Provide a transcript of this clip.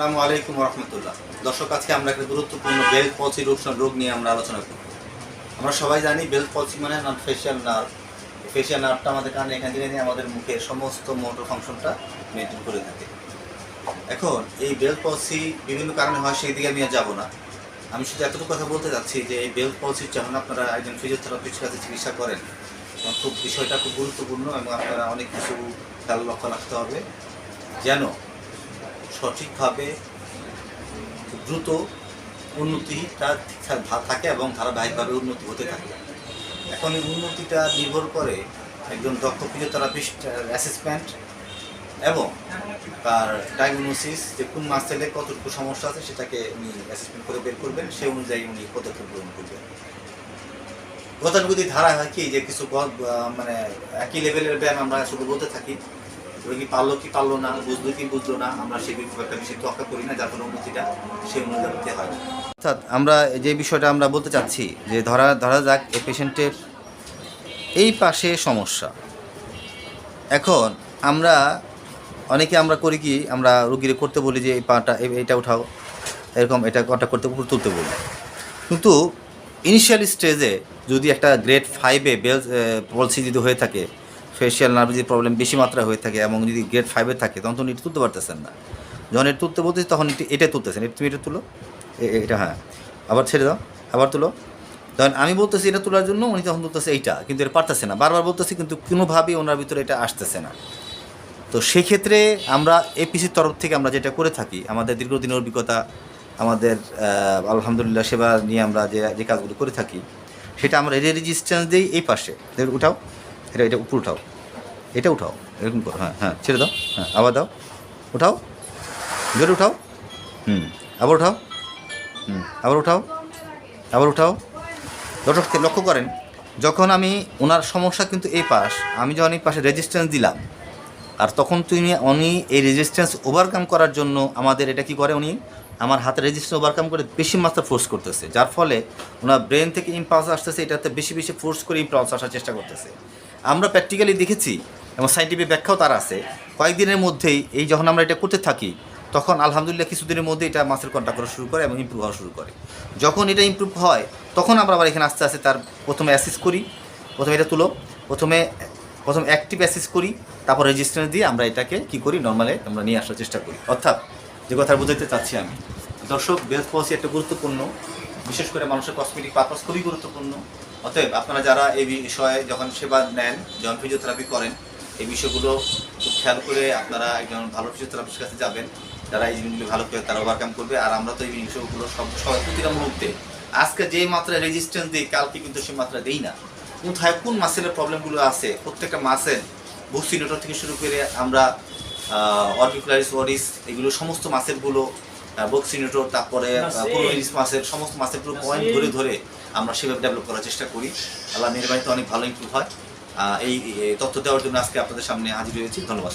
আসসালামু আলাইকুম রহমতুল্লাহ দর্শক, আজকে আমরা একটা গুরুত্বপূর্ণ বেল্ট পলসি রোগ নিয়ে আমরা আলোচনা করব। আমরা সবাই জানি বেল্ট পলসি মানে নন ফেশিয়াল নার্ভ ফেশিয়াল নার্ভটা আমাদের কানে এখান থেকে নিয়ে আমাদের মুখের সমস্ত মোটর ফাংশনটা মেনটেন করে থাকে। এখন, এই বেল্ট পলসি বিভিন্ন কারণে হয় সেই দিকে আমি আর যাব না। আমি শুধু এতটুকু কথা বলতে চাচ্ছি যে এই বেল্ট পলসি যখন আপনারা একজন ফিজিওথেরাপিস্টের কাছে চিকিৎসা করেন খুব বিষয়টা খুব গুরুত্বপূর্ণ এবং আপনারা অনেক কিছু খেয়াল লক্ষ্য রাখতে হবে। যেন সঠিকভাবে দ্রুত ঠিকঠাক ভা- থাকে এবং ধারাবাহিকভাবে উন্নতি হতে থাকে। এখন এই উন্নতিটা নির্ভর করে একজন দক্ষ ফিজিওথেরাপিস্ট অ্যাসেসমেন্ট এবং তার ডায়াগনোসিস যে কোন মাসেলে কতটুকু সমস্যা আছে সেটাকে উনি অ্যাসেসমেন্ট করে বের করবেন। সেই অনুযায়ী উনি পদক্ষেপ গ্রহণ করবেন। গতানুগতিক ধারা হয় কি যে কিছু মানে একই লেভেলের ব্যায়াম আমরা শুধু বলতে থাকি। রোগী পারল কি পারল না, বুঝলো কি বুঝলো না, আমরা সেই একটা বেশি তোয়াক্কা করি না, যার ফলে উন্নতিটা সেই অনুযায়ী হয়। অর্থাৎ আমরা যে বিষয়টা আমরা বলতে চাচ্ছি, যে ধরা ধরা যাক এই পেশেন্টের এই পাশে সমস্যা। এখন আমরা, অনেকে আমরা করি কি, আমরা রুগীরে করতে বলি যে এই পাটা এটা উঠাও, এরকম এটা কটা করতে তুলতে বলি। কিন্তু ইনিশিয়াল স্টেজে যদি একটা গ্রেড ফাইভে বেল পলসি যদি হয়ে থাকে ফেশিয়াল নার্ভ যদি প্রবলেম বেশি মাত্রায় হয়ে থাকে এবং যদি গ্রেড ফাইভে থাকে, তখন তো এটা তুলতে পারতেছেন না। যখন এটা তুলতে বলতেছি, তখন এটি তুলতেছেন। তুমি এটা তুলো। এটা হ্যাঁ। আবার ছেড়ে দাও। আবার তুলো। তখন আমি বলতেছি এটা তোলার জন্য, উনি তখন বলতেছে এইটা, কিন্তু এটা পারতেছে না। বারবার বলতেছি, কিন্তু কোনোভাবেই ওনার ভিতরে এটা আসতেছে না। তো সেক্ষেত্রে আমরা এপিসির তরফ থেকে আমরা যেটা করে থাকি, আমাদের দীর্ঘদিনের অভিজ্ঞতা, আমাদের আলহামদুলিল্লাহ সেবা নিয়ে আমরা যে যে কাজগুলো করে থাকি, সেটা আমরা রেজিস্ট্যান্স দিই এই পাশে। উঠাও। এটা এটা উপর উঠাও। এটা উঠাও, এরকম করো হ্যাঁ হ্যাঁ ছেড়ে দাও হ্যাঁ আবার দাও, উঠাও, জোরে উঠাও, হুম, আবার উঠাও, হুম, আবার উঠাও আবার উঠাও। দর্শক লক্ষ্য করেন, যখন আমি ওনার সমস্যা কিন্তু এই পাশ, আমি যখন এই পাশে রেজিস্ট্যান্স দিলাম, আর তখন তুমি উনি এই রেজিস্ট্যান্স ওভারকাম করার জন্য আমাদের এটা কি করে উনি, আমার হাতে রেজিস্ট্যান্স ওভারকাম করে বেশি মাত্রা ফোর্স করতেছে, যার ফলে ওনার ব্রেন থেকে ইম্পালস আসতেছে, এটাতে বেশি বেশি ফোর্স করে ইম্পালস আসার চেষ্টা করতেছে। আমরা প্র্যাকটিক্যালি দেখেছি, এবং সাইন্টিফিক ব্যাখ্যাও তার আছে, কয়েকদিনের মধ্যেই এই যখন আমরা এটা করতে থাকি, তখন আলহামদুলিল্লাহ কিছুদিনের মধ্যে এটা মাসেল কন্ট্যাক্ট করা শুরু করে এবং ইম্প্রুভ হওয়া শুরু করে। যখন এটা ইম্প্রুভ হয়, তখন আমরা আবার এখানে আস্তে আস্তে তার প্রথমে অ্যাসিস করি, প্রথমে এটা তুলো, প্রথমে, প্রথম অ্যাক্টিভ অ্যাসিস করি, তারপর রেজিস্ট্যান্স দিয়ে আমরা এটাকে কি করি নর্মালে আমরা নিয়ে আসার চেষ্টা করি। অর্থাৎ যে কথা বোঝাতে চাচ্ছি আমি, দর্শক বেলথ পলিসি একটা গুরুত্বপূর্ণ, বিশেষ করে মানুষের কসমেটিক পারপাস খুবই গুরুত্বপূর্ণ। অতএব আপনারা যারা এই বিষয়ে যখন সেবা নেন যখন ফিজিওথেরাপি করেন এই বিষয়গুলো খুব খেয়াল করে আপনারা একজন ভালো ফিজিওথেরাপিস্টের কাছে যাবেন। যারা এই জিনিসগুলো ভালো করে তারা ওভারকাম করবে। আর আমরা তো এই বিষয়গুলো সব প্রতিটা মুহূর্তে। আজকে যে মাত্রায় রেজিস্ট্যান্স দিই কালকে কিন্তু সেই মাত্রা দেই না। কোথায় কোন মাসেলের প্রবলেমগুলো আছে প্রত্যেকটা মাসেল বুসিনোটর থেকে শুরু করে আমরা অর্বিকুলারিস ওয়ারিস এগুলো সমস্ত মাসেলগুলো বক্সিনেটর তারপরে মাসের সমস্ত মাসেলগুলো পয়েন্ট ধরে ধরে আমরা সেভাবে ডেভেলপ করার চেষ্টা করি। আল্লাহ মেহরবানিতে অনেক ভালো ইম্প্রুভ হয়। এই তথ্য দেওয়ার জন্য আজকে আপনাদের সামনে হাজির হয়েছি। ধন্যবাদ।